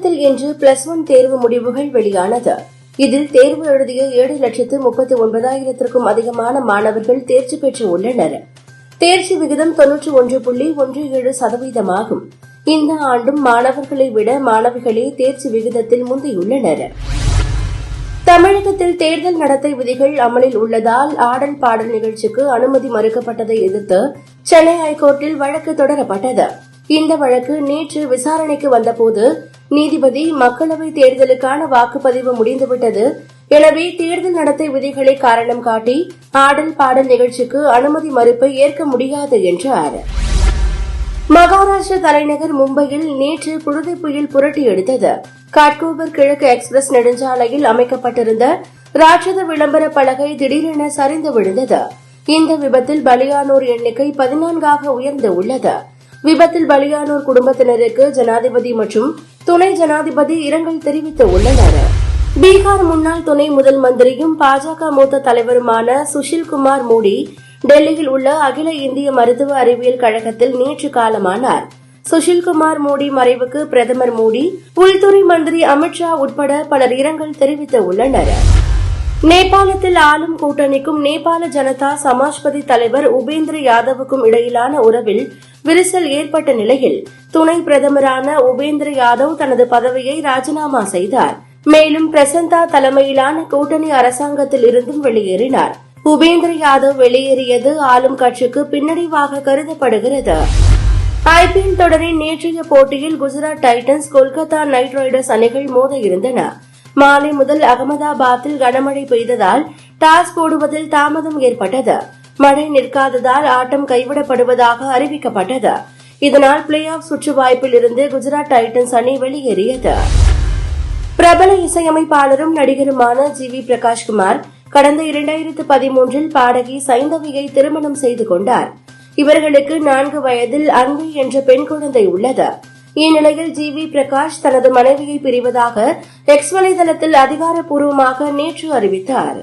தமிழகத்தில் இன்று plus one தேர்வு முடிவுகள் வெளியானது. இதில் தேர்வு எழுதிய ஏழு லட்சத்து முப்பத்தி ஒன்பதாயிரத்திற்கும் அதிகமான மாணவர்கள் தேர்ச்சி பெற்று உள்ளனர். தேர்ச்சி விகிதம் தொன்னூற்றி ஒன்று புள்ளி ஒன்று ஏழு சதவீதமாகும். இந்த ஆண்டும் மாணவர்களை விட மாணவிகளே தேர்ச்சி விகிதத்தில் முந்தியுள்ளனர். தமிழகத்தில் தேர்தல் நடத்தை விதிகள் அமலில் உள்ளதால் ஆடல் பாடல் நிகழ்ச்சிக்கு அனுமதி மறுக்கப்பட்டதை எதிர்த்து சென்னை ஐகோர்ட்டில் வழக்கு தொடரப்பட்டது. இந்த வழக்கு நேற்று விசாரணைக்கு வந்தபோது நீதிபதி மக்களவைத் தேர்தலுக்கான வாக்குப்பதிவு முடிந்துவிட்டது. எனவே தேர்தல் நடத்தை விதிகளை காரணம் காட்டி ஆடல் பாடல் நிகழ்ச்சிக்கு அனுமதி மறுப்பை ஏற்க முடியாது என்றார். மகாராஷ்டிர தலைநகர் மும்பையில் நேற்று புழுதி புயல் புரட்டி எடுத்தது. காட்கோபர் கிழக்கு எக்ஸ்பிரஸ் நெடுஞ்சாலையில் அமைக்கப்பட்டிருந்த ராட்சத விளம்பர பலகை திடீரென சரிந்து விழுந்தது. இந்த விபத்தில் பலியானோர் எண்ணிக்கை பதினான்காக உயர்ந்து உள்ளது. விபத்தில் பலியானோர் குடும்பத்தினருக்கு ஜனாதிபதி மற்றும் துணை ஜனாதிபதி இரங்கல் தெரிவித்து உள்ளனர். பீகார் முன்னாள் துணை முதல் மந்திரியும் பாஜக மூத்த தலைவருமான சுஷில்குமார் மோடி டெல்லியில் உள்ள அகில இந்திய மருத்துவ அறிவியல் கழகத்தில் நேற்று காலமானார். சுஷில்குமார் மோடி மறைவுக்கு பிரதமர் மோடி உள்துறை மந்திரி அமித்ஷா உட்பட பலர் இரங்கல் தெரிவித்துள்ளனர் நேபாளத்தில் ஆளும் கூட்டணிக்கும் நேபாள ஜனதா சமாஜ்பதி தலைவர் உபேந்திர யாதவுக்கும் இடையிலான உறவில் விரிசல் ஏற்பட்ட நிலையில் துணை பிரதமரான உபேந்திர யாதவ் தனது பதவியை ராஜினாமா செய்தார். மேலும் பிரசந்தா தலைமையிலான கூட்டணி அரசாங்கத்தில் இருந்தும் வெளியேறினார். உபேந்திர யாதவ் வெளியேறியது ஆளும் கட்சிக்கு பின்னடைவாக கருதப்படுகிறது. ஐபிஎல் தொடரின் நேற்றைய போட்டியில் Gujarat Titans Kolkata Knight Riders அணிகள் மோத இருந்தன. மாலை முதல் அகமதாபாத்தில் கனமழை பெய்ததால் டாஸ் போடுவதில் தாமதம் ஏற்பட்டது. மழை நிற்காததால் ஆட்டம் கைவிடப்படுவதாக அறிவிக்கப்பட்டது. இதனால் பிளே ஆஃப் சுற்று வாய்ப்பில் இருந்து குஜராத் டைட்டன்ஸ் அணி வெளியேறியது. பிரபல இசையமைப்பாளரும் நடிகருமான ஜி வி பிரகாஷ்குமார் கடந்த இரண்டாயிரத்து பதிமூன்றில் பாடகி சைந்தவியை திருமணம் செய்து கொண்டார். இவர்களுக்கு நான்கு வயதில் அன்பு என்ற பெண் குழந்தை உள்ளது. இந்நிலையில் ஜி வி பிரகாஷ் தனது மனைவியை பிரிவதாக எக்ஸ் வலைதளத்தில் அதிகாரப்பூர்வமாக நேற்று அறிவித்தாா்